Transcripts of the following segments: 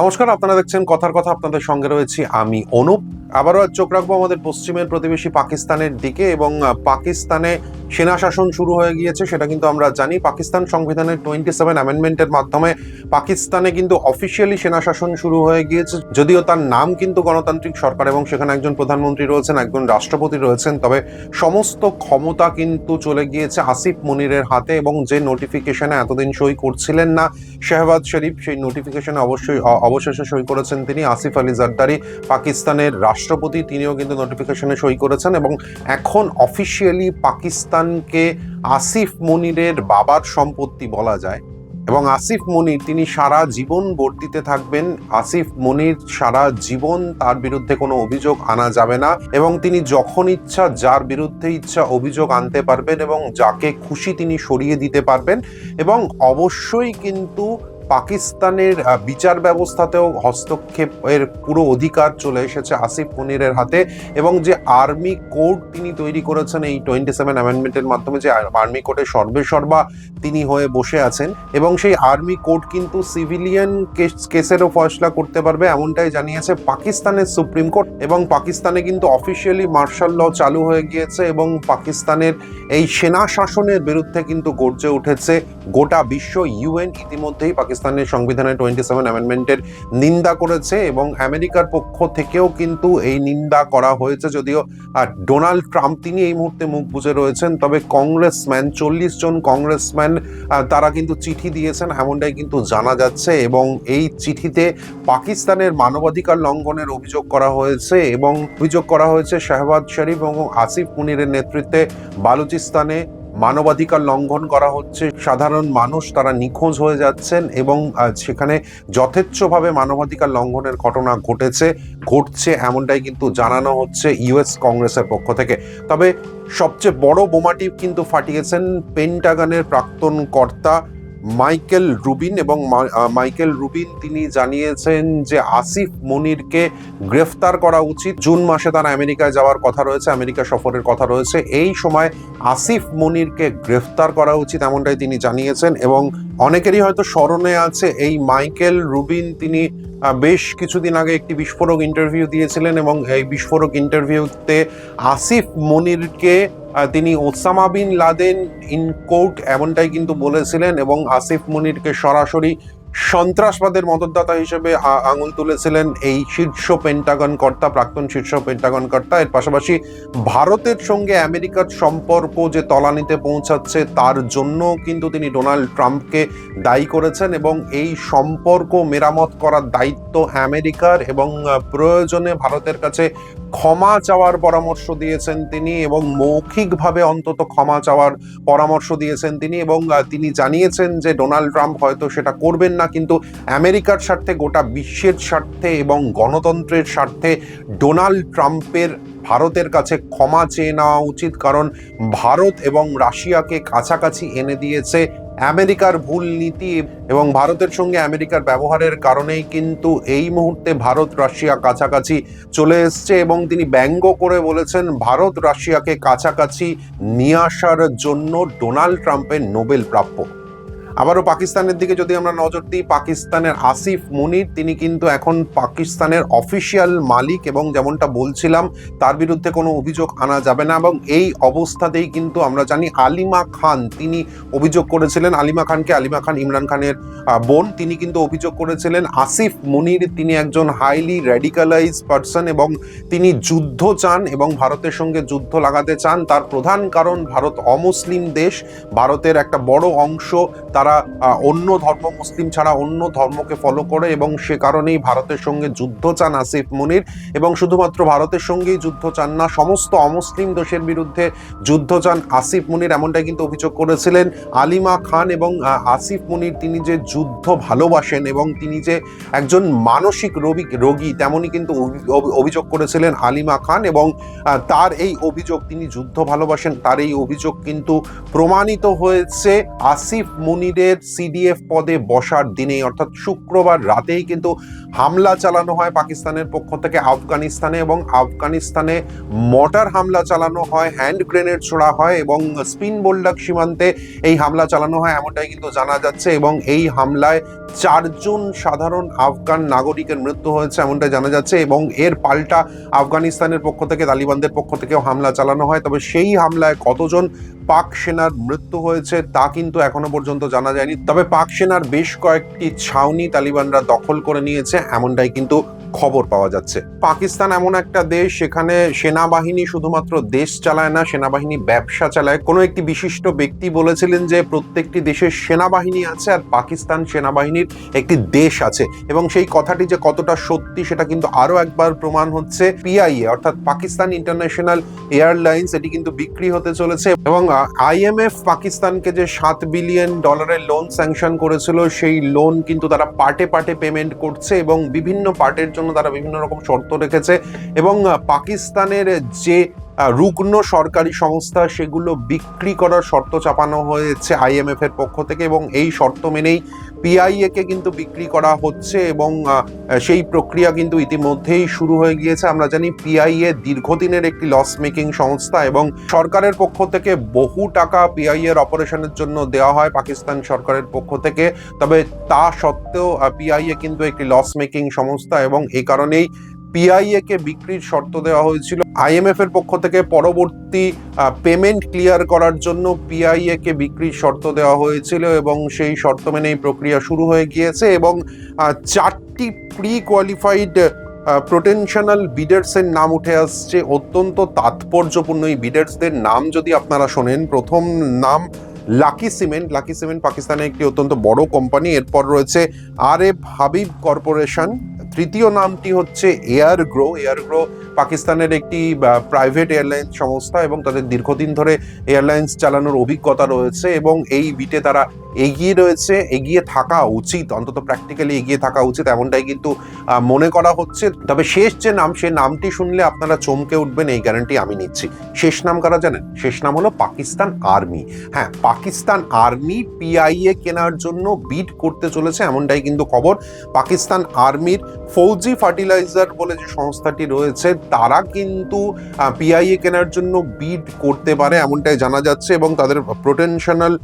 নমস্কার, আপনারা দেখছেন কথার কথা, আপনাদের সঙ্গে রয়েছি আমি অনুপ। আবারও আজ চোখ রাখব আমাদের পশ্চিমের প্রতিবেশী পাকিস্তানের দিকে এবং পাকিস্তানে সেনা শাসন শুরু হয়ে গিয়েছে, সেটা কিন্তু আমরা জানি। পাকিস্তান সংবিধানের টোয়েন্টি সেভেন অ্যামেন্ডমেন্টের মাধ্যমে পাকিস্তানে কিন্তু অফিসিয়ালি সেনা শাসন শুরু হয়ে গিয়েছে, যদিও তার নাম কিন্তু গণতান্ত্রিক সরকার এবং সেখানে একজন প্রধানমন্ত্রী রয়েছেন, একজন রাষ্ট্রপতি রয়েছেন, তবে সমস্ত ক্ষমতা কিন্তু চলে গিয়েছে আসিফ মনিরের হাতে এবং যে নোটিফিকেশনে এতদিন সই করছিলেন না, শেহবাজ শরীফ, সেই নোটিফিকেশনে অবশ্যই অবশেষে সই করেছেন তিনি আসিফ আলী জারদারি। পাকিস্তানের রাষ্ট্রপতি, তিনিও কিন্তু নোটিফিকেশনে সই করেছেন এবং এখন অফিসিয়ালি পাকিস্তানকে আসিফ মনিরের বাবার সম্পত্তি বলা যায়। এবং আসিফ মনির, তিনি সারা জীবন বর্তিতে থাকবেন। আসিফ মনির সারা জীবন তার বিরুদ্ধে কোনো অভিযোগ আনা যাবে না এবং তিনি যখন ইচ্ছা, যার বিরুদ্ধে ইচ্ছা অভিযোগ আনতে পারবেন এবং যাকে খুশি তিনি সরিয়ে দিতে পারবেন। এবং অবশ্যই কিন্তু পাকিস্তানের বিচার ব্যবস্থাতেও হস্তক্ষেপের পুরো অধিকার চলে এসেছে আসিফ মনিরের হাতে এবং যে আর্মি কোড তিনি তৈরি করেছেন এই টোয়েন্টি সেভেন অ্যামেন্ডমেন্টের মাধ্যমে যে আর্মি কোডে সর্বে সর্বা তিনি হয়ে বসে আছেন এবং সেই আর্মি কোর্ট কিন্তু সিভিলিয়ান কেসেরও ফয়সলা করতে পারবে এমনটাই জানিয়েছে পাকিস্তানের সুপ্রিম কোর্ট এবং পাকিস্তানে কিন্তু অফিসিয়ালি মার্শাল ল চালু হয়ে গিয়েছে এবং পাকিস্তানের এই সেনা শাসনের বিরুদ্ধে কিন্তু গর্জে উঠেছে গোটা বিশ্ব ইউএন ইতিমধ্যেই পাকিস্তানের সংবিধানের টোয়েন্টি সেভেন অ্যামেন্ডমেন্টের নিন্দা করেছে এবং আমেরিকার পক্ষ থেকেও কিন্তু এই নিন্দা করা হয়েছে যদিও ডোনাল্ড ট্রাম্প তিনি এই মুহূর্তে মুখ বুজে রয়েছেন, তবে কংগ্রেসম্যান, চল্লিশ জন কংগ্রেসম্যান তারা কিন্তু চিঠি দিয়েছেন, এমনটাই কিন্তু জানা যাচ্ছে এবং এই চিঠিতে পাকিস্তানের মানবাধিকার লঙ্ঘনের অভিযোগ করা হয়েছে এবং অভিযোগ করা হয়েছে শাহবাজ শরীফ এবং আসিফ মুনিরের নেতৃত্বে বালুচিস্তানে মানবাধিকার লঙ্ঘন করা হচ্ছে। সাধারণ মানুষ তারা নিখোঁজ হয়ে যাচ্ছেন এবং সেখানে যথেচ্ছভাবে মানবাধিকার লঙ্ঘনের ঘটনা ঘটেছে, ঘটছে এমনটাই কিন্তু জানানো হচ্ছে ইউএস কংগ্রেসের পক্ষ থেকে। তবে সবচেয়ে বড় বোমাটি কিন্তু ফাটিয়েছেন পেন্টাগানের প্রাক্তন কর্তা মাইকেল রুবিন এবং মাইকেল রুবিন, তিনি জানিয়েছেন যে আসিফ মনিরকে গ্রেফতার করা উচিত। জুন মাসে তার আমেরিকায় যাওয়ার কথা রয়েছে, আমেরিকা সফরের কথা রয়েছে। এই সময় আসিফ মনিরকে গ্রেফতার করা উচিত এমনটাই তিনি জানিয়েছেন এবং অনেকেরই হয়তো স্মরণে আছে এই মাইকেল রুবিন, তিনি বেশ কিছুদিন আগে একটি বিস্ফোরক ইন্টারভিউ দিয়েছিলেন এবং এই বিস্ফোরক ইন্টারভিউতে আসিফ মনিরকে তিনি Osama bin Laden in court এমনটাই কিন্তু বলেছিলেন এবং আসিফ মনিরকে সরাসরি সন্ত্রাসবাদের মদতদাতা হিসেবে আঙুল তুলেছিলেন এই শীর্ষ পেন্টাগন কর্তা, প্রাক্তন শীর্ষ পেন্টাগন কর্তা। এর পাশাপাশি ভারতের সঙ্গে আমেরিকার সম্পর্ক যে তলানিতে পৌঁছাচ্ছে, তার জন্য কিন্তু তিনি ডোনাল্ড ট্রাম্পকে দায়ী করেছেন এবং এই সম্পর্ক মেরামত করার দায়িত্ব আমেরিকার এবং প্রয়োজনে ভারতের কাছে ক্ষমা চাওয়ার পরামর্শ দিয়েছেন তিনি এবং মৌখিকভাবে অন্তত ক্ষমা চাওয়ার পরামর্শ দিয়েছেন তিনি এবং তিনি জানিয়েছেন যে ডোনাল্ড ট্রাম্প হয়তো সেটা করবেন না কিন্তু আমেরিকার স্বার্থে, গোটা বিশ্বের স্বার্থে এবং গণতন্ত্রের স্বার্থে ডোনাল্ড ট্রাম্পের ভারতের কাছে ক্ষমা চেয়ে নেওয়া উচিত। কারণ ভারত এবং রাশিয়াকে কাছাকাছি এনে দিয়েছে আমেরিকার ভুল নীতি এবং ভারতের সঙ্গে আমেরিকার ব্যবহারের কারণেই কিন্তু এই মুহূর্তে ভারত, রাশিয়া কাছাকাছি চলে এসছে এবং তিনি ব্যঙ্গ করে বলেছেন, ভারত, রাশিয়াকে কাছাকাছি নিয়ে আসার জন্য ডোনাল্ড ট্রাম্পের নোবেল প্রাপ্য। আবারও পাকিস্তানের দিকে যদি আমরা নজর দিই, পাকিস্তানের আসিফ মুনির, তিনি কিন্তু এখন পাকিস্তানের অফিসিয়াল মালিক এবং যেমনটা বলছিলাম, তার বিরুদ্ধে কোনো অভিযোগ আনা যাবে না এবং এই অবস্থাতেই কিন্তু আমরা জানি আলিমা খান, তিনি অভিযোগ করেছিলেন, আলিমা খানকে আলিমা খান ইমরান খানের বোন, তিনি কিন্তু অভিযোগ করেছিলেন, আসিফ মুনির তিনি একজন হাইলি র্যাডিকালাইজ পার্সন এবং তিনি যুদ্ধ চান এবং ভারতের সঙ্গে যুদ্ধ লাগাতে চান। তার প্রধান কারণ ভারত অমুসলিম দেশ, ভারতের একটা বড় অংশ, তারা আহ, অন্য ধর্ম মুসলিম ছাড়া অন্য ধর্মকে ফলো করে এবং সে কারণেই ভারতের সঙ্গে যুদ্ধ চান আসিফ মুনির এবং শুধুমাত্র ভারতের সঙ্গেই যুদ্ধ চান না সমস্ত অমুসলিম দেশের বিরুদ্ধে যুদ্ধ চান আসিফ মুনির এমনটাই কিন্তু অভিযোগ করেছিলেন। আলিমা খান এবং আসিফ মুনির তিনি যে যুদ্ধ ভালোবাসেন এবং তিনি যে একজন মানসিক রোগী রোগী তেমনই কিন্তু অভি- অভি- অভিযোগ করেছিলেন আলিমা খান এবং তার এই অভিযোগ তিনি যুদ্ধ ভালোবাসেন তার এই অভিযোগ কিন্তু প্রমাণিত হয়েছে আসিফ মুনির কাশ্মীরের সিডিএফ পদে বসার দিনেই, অর্থাৎ শুক্রবার রাতেই কিন্তু হামলা চালানো হয় পাকিস্তানের পক্ষ থেকে আফগানিস্তানে এবং আফগানিস্তানে মর্টার হামলা চালানো হয়, হ্যান্ড গ্রেনেড ছোড়া হয় এবং স্পিন বোল্ডাক সীমান্তে এই হামলা চালানো হয় এমনটাই কিন্তু জানা যাচ্ছে এবং এই হামলায় চারজন সাধারণ আফগান নাগরিকের মৃত্যু হয়েছে এমনটা জানা যাচ্ছে এবং এর পাল্টা আফগানিস্তানের পক্ষ থেকে, তালিবানদের পক্ষ থেকেও হামলা চালানো হয়। তবে সেই হামলায় কতজন পাক সেনার মৃত্যু হয়েছে, তা কিন্তু এখনও পর্যন্ত জানা যায়নি। তবে পাক সেনার বেশ কয়েকটি ছাউনি তালিবানরা দখল করে নিয়েছে, এমনটাই কিন্তু খবর পাওয়া যাচ্ছে। পাকিস্তান এমন একটা দেশ সেখানে সেনাবাহিনী শুধুমাত্র দেশ চালায় না, সেনাবাহিনী ব্যবসা চালায়। কোনো একটি বিশিষ্ট ব্যক্তি বলেছিলেন যে প্রত্যেকটি দেশের সেনাবাহিনী আছে আর পাকিস্তান সেনাবাহিনীর একটি দেশ আছে। এবং সেই কথাটি যে কতটা সত্যি সেটা কিন্তু আরও একবার প্রমাণ হচ্ছে পিআইএ অর্থাৎ পাকিস্তান ইন্টারন্যাশনাল এয়ারলাইন্স, এটি কিন্তু বিক্রি হতে চলেছে। এবং আইএমএফ পাকিস্তানকে যে সাত বিলিয়ন ডলারের লোন স্যাংশন করেছিল, সেই লোন কিন্তু তারা পার্টে পার্টে পেমেন্ট করছে এবং বিভিন্ন পার্টের জন্য তারা বিভিন্ন রকম শর্ত রেখেছে এবং পাকিস্তানের যে রুগ্ন সরকারি সংস্থা সেগুলো বিক্রি করার শর্ত চাপানো হয়েছে আইএমএফ এর পক্ষ থেকে এবং এই শর্ত মেনেই পিআইএ কে কিন্তু বিক্রি করা হচ্ছে এবং সেই প্রক্রিয়া কিন্তু ইতিমধ্যেই শুরু হয়ে গিয়েছে। আমরা জানি পিআইএ দীর্ঘদিনের একটি লস মেকিং সংস্থা এবং সরকারের পক্ষ থেকে বহু টাকা পিআইএ এর অপারেশনের জন্য দেওয়া হয় পাকিস্তান সরকারের পক্ষ থেকে। তবে তা সত্ত্বেও পিআইএ কিন্তু একটি লস মেকিং সংস্থা এবং এই কারণেই পিআইএ কে বিক্রির শর্ত দেওয়া হয়েছিল। আইএমএফ এর পক্ষ থেকে পরবর্তী পেমেন্ট ক্লিয়ার করার জন্য পিআইএ কে বিক্রির শর্ত দেওয়া হয়েছিল এবং সেই শর্ত মেনে এই প্রক্রিয়া শুরু হয়ে গিয়েছে এবং চারটি প্রি কোয়ালিফাইড পোটেনশনাল বিডার্সের নাম উঠে আসছে। অত্যন্ত তাৎপর্যপূর্ণ এই বিডার্সদের নাম যদি আপনারা শোনেন, প্রথম নাম লাকি সিমেন্ট। লাকি সিমেন্ট পাকিস্তানের একটি অত্যন্ত বড় কোম্পানি। এরপর রয়েছে আর এফ হাবিব কর্পোরেশন। তৃতীয় নামটি হচ্ছে এয়ার গ্রো এয়ার গ্রো পাকিস্তানের একটি প্রাইভেট এয়ারলাইন্স সংস্থা এবং তাদের দীর্ঘদিন ধরে এয়ারলাইন্স চালানোর অভিজ্ঞতা রয়েছে এবং এই বিটে তারা এগিয়ে রয়েছে, এগিয়ে থাকা উচিত, অন্তত প্র্যাকটিক্যালি এগিয়ে থাকা উচিত এমনটাই কিন্তু মনে করা হচ্ছে। তবে শেষ যে নাম, সে নামটি শুনলে আপনারা চমকে উঠবেন, এই গ্যারান্টি আমি নিচ্ছি। শেষ নাম কারা জানেন? শেষ নাম হলো পাকিস্তান আর্মি হ্যাঁ পাকিস্তান আর্মি পিআইএ কেনার জন্য বিড করতে চলেছে এমনটাই কিন্তু খবর। পাকিস্তান আর্মির ফৌজি ফার্টিলাইজার বলে যে সংস্থাটি রয়েছে, তারা কিন্তু পিআইএ কেনার জন্য বিড করতে পারে এমনটাই জানা যাচ্ছে এবং তাদের প্রোটেনশনাল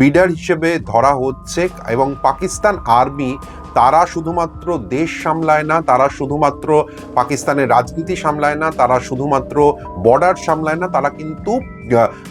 বিডার হিসেবে ধরা হচ্ছে এবং পাকিস্তান আর্মি তারা শুধুমাত্র দেশ সামলায় না, তারা শুধুমাত্র পাকিস্তানের রাজনীতি সামলায় না, তারা শুধুমাত্র বর্ডার সামলায় না, তারা কিন্তু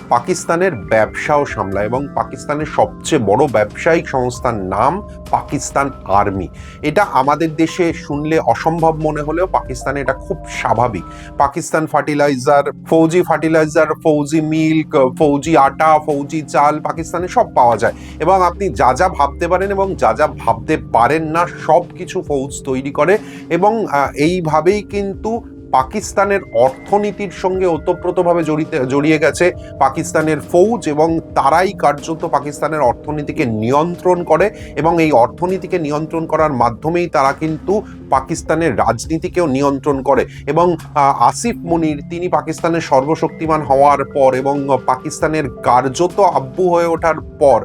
পাকিস্তানের ব্যবসাও সামলায় এবং পাকিস্তানের সবচেয়ে বড় ব্যবসায়িক সংস্থার নাম পাকিস্তান আর্মি। এটা আমাদের দেশে শুনলে অসম্ভব মনে হলেও পাকিস্তানে এটা খুব স্বাভাবিক। Pakistan fertiliser, Fauji fertiliser, Fauji milk, Fauji আটা, ফৌজি চাল পাকিস্তানে সব পাওয়া যায়। এবং আপনি যা যা ভাবতে পারেন এবং যা যা ভাবতে পারেন না সব কিছু ফৌজ তৈরি করে এবং এইভাবেই কিন্তু পাকিস্তানের অর্থনীতির সঙ্গে ওতপ্রোতভাবে জড়িতে, জড়িয়ে গেছে পাকিস্তানের ফৌজ এবং তারাই কার্যত পাকিস্তানের অর্থনীতিকে নিয়ন্ত্রণ করে এবং এই অর্থনীতিকে নিয়ন্ত্রণ করার মাধ্যমেই তারা কিন্তু পাকিস্তানের রাজনীতিকেও নিয়ন্ত্রণ করে এবং আসিফ মনির তিনি পাকিস্তানের সর্বশক্তিমান হওয়ার পর এবং পাকিস্তানের কার্যত আব্বু হয়ে ওঠার পর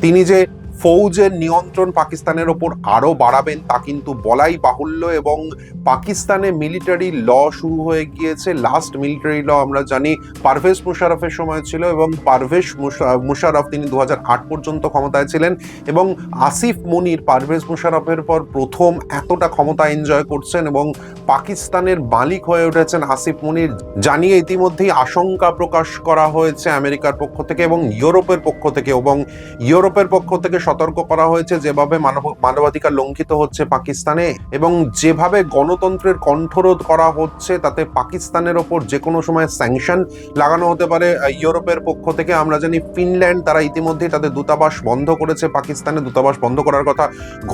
তিনি যে ফৌজের নিয়ন্ত্রণ পাকিস্তানের ওপর আরও বাড়াবেন তা কিন্তু বলাই বাহুল্য এবং পাকিস্তানে মিলিটারি ল শুরু হয়ে গিয়েছে। লাস্ট মিলিটারি ল আমরা জানি পারভেজ মুশারফের সময় ছিল এবং পারভেজ মুশা- মুশারফ তিনি দু হাজার আট পর্যন্ত ক্ষমতায় ছিলেন এবং আসিফ মনির পারভেজ মুশারফের পর প্রথম এতটা ক্ষমতা এনজয় করছেন এবং পাকিস্তানের মালিক হয়ে উঠেছেন আসিফ মনির, জানিয়ে ইতিমধ্যেই আশঙ্কা প্রকাশ করা হয়েছে আমেরিকার পক্ষ থেকে এবং ইউরোপের পক্ষ থেকে এবং ইউরোপের পক্ষ থেকে সতর্ক করা হয়েছে যেভাবে মানব, মানবাধিকার লঙ্ঘিত হচ্ছে পাকিস্তানে এবং যেভাবে গণতন্ত্রের কণ্ঠরোধ করা হচ্ছে তাতে পাকিস্তানের ওপর যে কোনো সময় স্যাংশন লাগানো হতে পারে। ইউরোপের পক্ষ থেকে আমরা জানি ফিনল্যান্ড তারা ইতিমধ্যেই তাদের দূতাবাস বন্ধ করেছে, পাকিস্তানে দূতাবাস বন্ধ করার কথা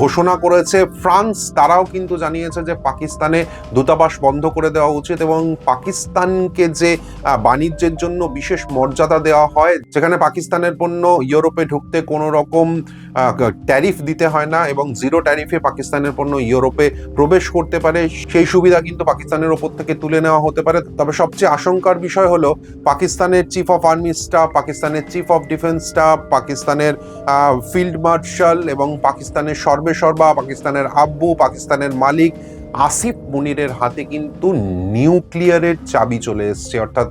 ঘোষণা করেছে। ফ্রান্স তারাও কিন্তু জানিয়েছে যে পাকিস্তানে দূতাবাস বন্ধ করে দেওয়া উচিত এবং পাকিস্তানকে যে বাণিজ্যের জন্য বিশেষ মর্যাদা দেওয়া হয়, যেখানে পাকিস্তানের পণ্য ইউরোপে ঢুকতে কোনো রকম ট্যারিফ দিতে হয় না এবং জিরো ট্যারিফে পাকিস্তানের পণ্য ইউরোপে প্রবেশ করতে পারে। সেই সুবিধা কিন্তু পাকিস্তানের ওপর থেকে তুলে নেওয়া হতে পারে। তবে সবচেয়ে আশঙ্কার বিষয় হলো পাকিস্তানের চিফ অফ আর্মি স্টাফ পাকিস্তানের চিফ অফ ডিফেন্স স্টাফ পাকিস্তানের ফিল্ড মার্শাল এবং পাকিস্তানের সর্বেসর্বা পাকিস্তানের আব্বু, পাকিস্তানের মালিক আসিফ মুনিরের হাতে কিন্তু নিউক্লিয়ারের চাবি চলে এসছে। অর্থাৎ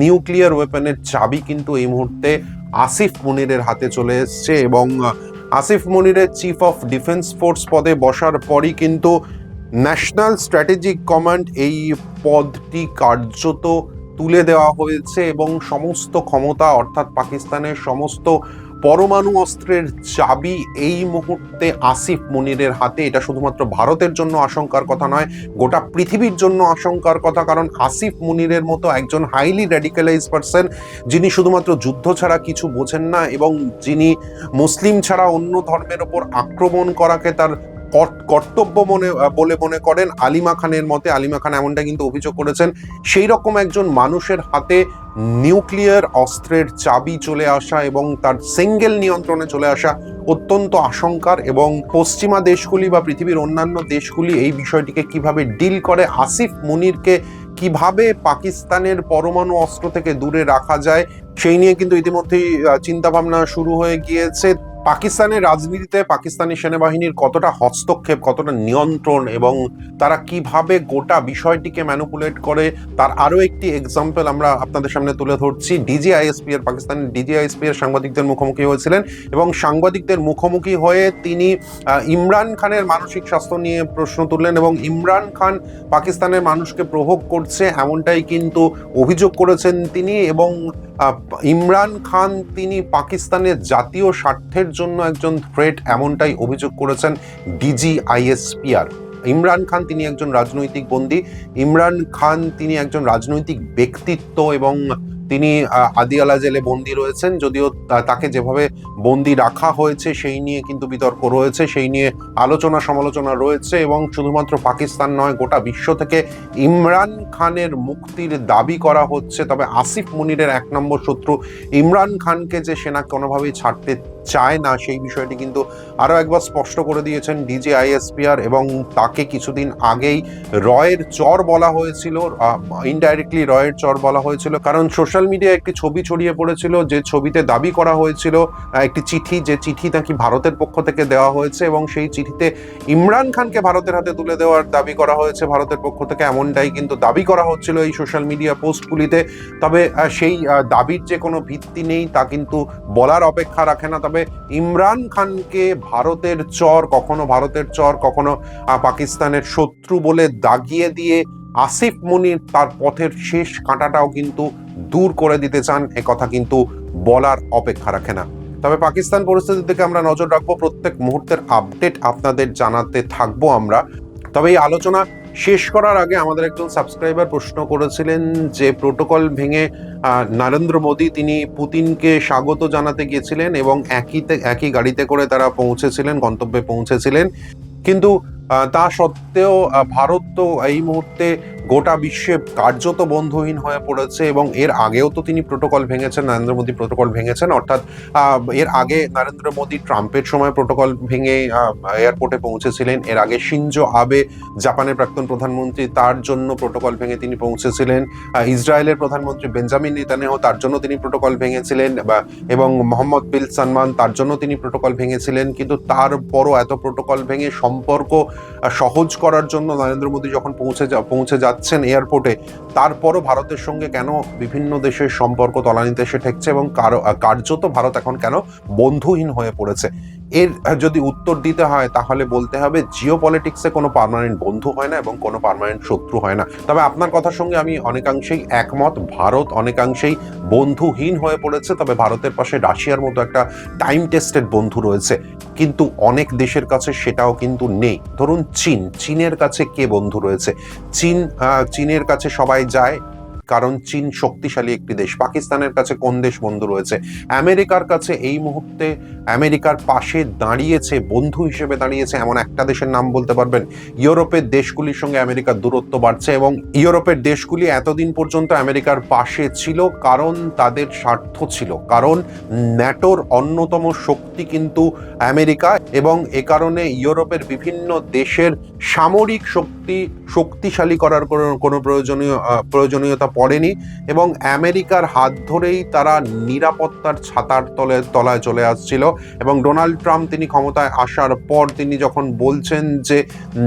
নিউক্লিয়ার ওয়েপনের চাবি কিন্তু এই মুহূর্তে আসিফ মুনিরের হাতে চলে এসছে এবং আসিফ মনিরের চিফ অফ ডিফেন্স ফোর্স পদে বসার পরই কিন্তু ন্যাশনাল স্ট্র্যাটেজিক কমান্ড এই পদটি কার্যত তুলে দেওয়া হয়েছে এবং সমস্ত ক্ষমতা, অর্থাৎ পাকিস্তানের সমস্ত পরমাণু অস্ত্রের চাবি এই মুহূর্তে আসিফ মনিরের হাতে। এটা শুধুমাত্র ভারতের জন্য আশঙ্কার কথা নয়, গোটা পৃথিবীর জন্য আশঙ্কার কথা, কারণ আসিফ মুনিরের মতো একজন হাইলি র্যাডিক্যালাইজ পারসন যিনি শুধুমাত্র যুদ্ধ ছাড়া কিছু বোঝেন না এবং যিনি মুসলিম ছাড়া অন্য ধর্মের ওপর আক্রমণ করাকে তার কর্তব্য মনে বলে মনে করেন আলিমা খানের মতে, আলিমা খান এমনটা কিন্তু অভিযোগ করেছেন সেই রকম একজন মানুষের হাতে নিউক্লিয়ার অস্ত্রের চাবি চলে আসা এবং তার সিঙ্গেল নিয়ন্ত্রণে চলে আসা অত্যন্ত আশঙ্কার এবং পশ্চিমা দেশগুলি বা পৃথিবীর অন্যান্য দেশগুলি এই বিষয়টিকে কীভাবে ডিল করে, আসিফ মুনিরকে কীভাবে পাকিস্তানের পরমাণু অস্ত্র থেকে দূরে রাখা যায়, সেই নিয়ে কিন্তু ইতিমধ্যেই চিন্তাভাবনা শুরু হয়ে গিয়েছে। পাকিস্তানের রাজনীতিতে পাকিস্তানি সেনাবাহিনীর কতটা হস্তক্ষেপ, কতটা নিয়ন্ত্রণ এবং তারা কীভাবে গোটা বিষয়টিকে ম্যানুপুলেট করে, তার আরও একটি এক্সাম্পল আমরা আপনাদের সামনে তুলে ধরছি। ডিজিআইএসপি এর, পাকিস্তানের ডিজিআইএসপি এর সাংবাদিকদের মুখোমুখি হয়েছিলেন এবং সাংবাদিকদের মুখোমুখি হয়ে তিনি ইমরান খানের মানসিক স্বাস্থ্য নিয়ে প্রশ্ন তুললেন এবং ইমরান খান পাকিস্তানের মানুষকে প্রভোগ করছে এমনটাই কিন্তু অভিযোগ করেছেন তিনি এবং ইমরান খান তিনি পাকিস্তানের জাতীয় স্বার্থের জন্য একজন থ্রেট এমনটাই অভিযোগ করেছেন ডিজি ডিজিআইএসপিআর ইমরান খান তিনি একজন রাজনৈতিক বন্দী। ইমরান খান তিনি একজন রাজনৈতিক ব্যক্তিত্ব এবং তিনি আদিয়ালা জেলে বন্দি রয়েছেন, যদিও তাকে যেভাবে বন্দি রাখা হয়েছে, সেই নিয়ে কিন্তু বিতর্ক রয়েছে, সেই নিয়ে আলোচনা সমালোচনা রয়েছে এবং শুধুমাত্র পাকিস্তান নয়, গোটা বিশ্ব থেকে ইমরান খানের মুক্তির দাবি করা হচ্ছে। তবে আসিফ মুনিরের এক নম্বর শত্রু ইমরান খানকে যে সেনা কোনোভাবেই ছাড়তে চায় না, সেই বিষয়টি কিন্তু আরও একবার স্পষ্ট করে দিয়েছেন ডিজে, আইএসপিআর এবং তাকে কিছুদিন আগেই রয়ের চর বলা হয়েছিল ইনডাইরেক্টলি রয়ের চর বলা হয়েছিল, কারণ সোশ্যাল মিডিয়ায় একটি ছবি ছড়িয়ে পড়েছিল, যে ছবিতে দাবি করা হয়েছিল একটি চিঠি, যে চিঠি নাকি ভারতের পক্ষ থেকে দেওয়া হয়েছে এবং সেই চিঠিতে ইমরান খানকে ভারতের হাতে তুলে দেওয়ার দাবি করা হয়েছে, ভারতের পক্ষ থেকে এমনটাই কিন্তু দাবি করা হচ্ছিল এই সোশ্যাল মিডিয়া পোস্টগুলিতে। তবে সেই দাবির যে কোনো ভিত্তি নেই, তা কিন্তু বলার অপেক্ষা রাখে না। তবে ইমরান খানকে ভারতের চর, কখনো ভারতের চর, কখনো পাকিস্তানের শত্রু বলে দাগিয়ে দিয়ে আসিফ মুনির তার পথের শেষ কাঁটাটাও কিন্তু দূর করে দিতে চান, এ কথা কিন্তু বলার অপেক্ষা রাখে না। তবে পাকিস্তান পরিস্থিতির দিকে আমরা নজর রাখব, প্রত্যেক মুহূর্তের আপডেট আপনাদের জানাতে থাকব আমরা। তবে এই আলোচনা শেষ করার আগে আমাদের একজন সাবস্ক্রাইবার প্রশ্ন করেছিলেন যে প্রোটোকল ভেঙে নরেন্দ্র মোদী তিনি পুতিনকে স্বাগত জানাতে গিয়েছিলেন এবং একই একই গাড়িতে করে তারা পৌঁছেছিলেন, গন্তব্যে পৌঁছেছিলেন। কিন্তু তা সত্ত্বেও ভারত তো এই মুহূর্তে গোটা বিশ্বে কার্যত বন্ধুহীন হয়ে পড়েছে এবং এর আগেও তো তিনি প্রোটোকল ভেঙেছেন, নরেন্দ্র মোদী প্রোটোকল ভেঙেছেন। অর্থাৎ এর আগে নরেন্দ্র মোদী ট্রাম্পের সময় প্রোটোকল ভেঙে এয়ারপোর্টে পৌঁছেছিলেন। এর আগে সিনজো আবে, জাপানের প্রাক্তন প্রধানমন্ত্রী, তার জন্য প্রোটোকল ভেঙে তিনি পৌঁছেছিলেন। ইসরায়েলের প্রধানমন্ত্রী বেঞ্জামিন নেতানিয়াহু তার জন্য তিনি প্রোটোকল ভেঙেছিলেন এবং মোহাম্মদ বিল সালমান, তার জন্য তিনি প্রোটোকল ভেঙেছিলেন। কিন্তু তারপরও এত প্রোটোকল ভেঙে সম্পর্ক সহজ করার জন্য নরেন্দ্র মোদী যখন পৌঁছে যা- পৌঁছে যাচ্ছেন এয়ারপোর্টে, তারপরও ভারতের সঙ্গে কেন বিভিন্ন দেশের সম্পর্ক তলানিতে এসে ঠেকছে এবং কার- কার্যত ভারত এখন কেন বন্ধুহীন হয়ে পড়েছে? এর যদি উত্তর দিতে হয়, তাহলে বলতে হবে জিও পলিটিক্সে কোনো পার্মানেন্ট বন্ধু হয় না এবং কোনো পার্মানেন্ট শত্রু হয় না। তবে আপনার কথার সঙ্গে আমি অনেকাংশেই একমত। ভারত অনেকাংশেই বন্ধুহীন হয়ে পড়েছে। তবে ভারতের পাশে রাশিয়ার মতো একটা টাইম টেস্টেড বন্ধু রয়েছে। কিন্তু অনেক দেশের কাছে সেটাও কিন্তু নেই। ধরুন চীন। চীনের কাছে কে বন্ধু রয়েছে? চীন চীনের কাছে সবাই যায়। কারণ চীন শক্তিশালী একটি দেশ। পাকিস্তানের কাছে কোন দেশ বন্ধু রয়েছে? আমেরিকার কাছে এই মুহূর্তে আমেরিকার পাশে দাঁড়িয়েছে, বন্ধু হিসেবে দাঁড়িয়েছে এমন একটা দেশের নাম বলতে পারবেন। ইউরোপের দেশগুলির সঙ্গে আমেরিকার দূরত্ব বাড়ছে এবং ইউরোপের দেশগুলি এতদিন পর্যন্ত আমেরিকার পাশে ছিল, কারণ তাদের স্বার্থ ছিল। কারণ ন্যাটোর অন্যতম শক্তি কিন্তু আমেরিকা এবং এ কারণে ইউরোপের বিভিন্ন দেশের সামরিক শক্তি শক্তিশালী করার কোনো প্রয়োজনীয় প্রয়োজনীয়তা পড়েনি এবং আমেরিকার হাত ধরেই তারা নিরাপত্তার ছাতার তলে, তলায় চলে আসছিল এবং ডোনাল্ড ট্রাম্প তিনি ক্ষমতায় আসার পর তিনি যখন বলছেন যে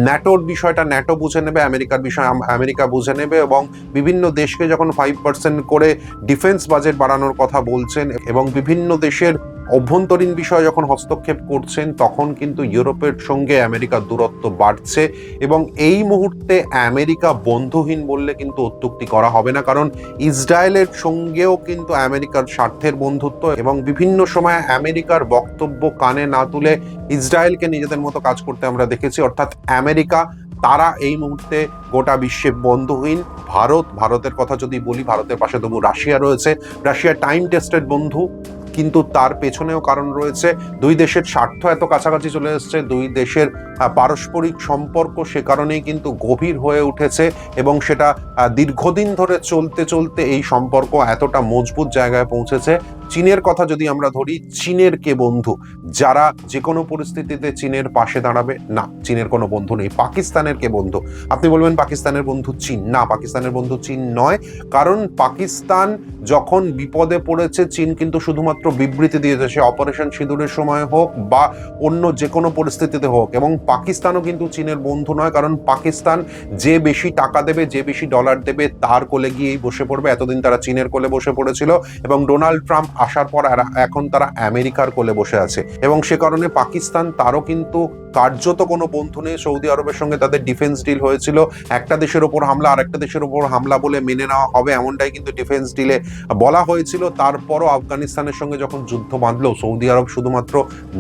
ন্যাটোর বিষয়টা ন্যাটো বুঝে নেবে, আমেরিকার বিষয় আমেরিকা বুঝে নেবে এবং বিভিন্ন দেশকে যখন ফাইভ পার্সেন্ট করে ডিফেন্স বাজেট বাড়ানোর কথা বলছেন এবং বিভিন্ন দেশের অভ্যন্তরীণ বিষয়ে যখন হস্তক্ষেপ করছেন, তখন কিন্তু ইউরোপের সঙ্গে আমেরিকার দূরত্ব বাড়ছে এবং এই মুহূর্তে আমেরিকা বন্ধুহীন বললে কিন্তু অত্যুক্তি করা হবে না। কারণ ইসরায়েলের সঙ্গেও কিন্তু আমেরিকার স্বার্থের বন্ধুত্ব এবং বিভিন্ন সময় আমেরিকার বক্তব্য কানে না তুলে ইসরায়েলকে নিজেদের মতো কাজ করতে আমরা দেখেছি। অর্থাৎ আমেরিকা, তারা এই মুহূর্তে গোটা বিশ্বে বন্ধুহীন। ভারত, ভারতের কথা যদি বলি, ভারতের পাশে তবু রাশিয়া রয়েছে। রাশিয়া টাইম টেস্টেড বন্ধু। কিন্তু তার পেছনেও কারণ রয়েছে, দুই দেশের স্বার্থ এত কাছাকাছি চলে এসছে, দুই দেশের পারস্পরিক সম্পর্ক সে কারণেই কিন্তু গভীর হয়ে উঠেছে এবং সেটা দীর্ঘদিন ধরে চলতে চলতে এই সম্পর্ক এতটা মজবুত জায়গায় পৌঁছেছে। চীনের কথা যদি আমরা ধরি, চীনের কে বন্ধু? যারা যে কোনো পরিস্থিতিতে চীনের পাশে দাঁড়াবে, না, চীনের কোনো বন্ধু নেই। পাকিস্তানের কে বন্ধু? আপনি বলবেন পাকিস্তানের বন্ধু চীন। না, পাকিস্তানের বন্ধু চীন নয়। কারণ পাকিস্তান যখন বিপদে পড়েছে, চীন কিন্তু শুধুমাত্র বিবৃতি দিয়েছে, সে অপারেশন সিঁদুরের সময় হোক বা অন্য যে কোনো পরিস্থিতিতে হোক। এবং পাকিস্তানও কিন্তু চীনের বন্ধু নয়, কারণ পাকিস্তান যে বেশি টাকা দেবে, যে বেশি ডলার দেবে, তার কোলে গিয়েই বসে পড়বে। এতদিন তারা চীনের কোলে বসে পড়েছিল এবং ডোনাল্ড ট্রাম্প আসার পর এখন তারা আমেরিকার কোলে বসে আছে। এবং সে কারণে পাকিস্তান তারও কিন্তু কার্যত কোনো বন্ধু নেই। সৌদি আরবের সঙ্গে তাদের ডিফেন্স ডিল হয়েছিল। একটা দেশের ওপর হামলা, আরেকটা দেশের ওপর হামলা বলে মেনে নেওয়া হবে, এমনটাই কিন্তু ডিফেন্স ডিলে বলা হয়েছিল। তারপরও আফগানিস্তানের সঙ্গে যখন যুদ্ধ বাঁধলো, সৌদি আরব শুধুমাত্র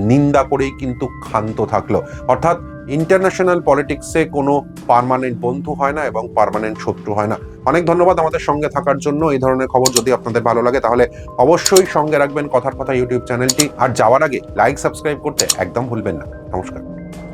নিন্দা করেই কিন্তু ক্ষান্ত থাকল। অর্থাৎ ইন্টারন্যাশনাল পলিটিক্সে কোনো পারমানেন্ট বন্ধু হয় না এবং পারমানেন্ট শত্রু হয় না। অনেক ধন্যবাদ আমাদের সঙ্গে থাকার জন্য। এই ধরনের খবর যদি আপনাদের ভালো লাগে, তাহলে অবশ্যই সঙ্গে রাখবেন কথার কথা ইউটিউব চ্যানেলটি। আর যাওয়ার আগে লাইক সাবস্ক্রাইব করতে একদম ভুলবেন না। নমস্কার।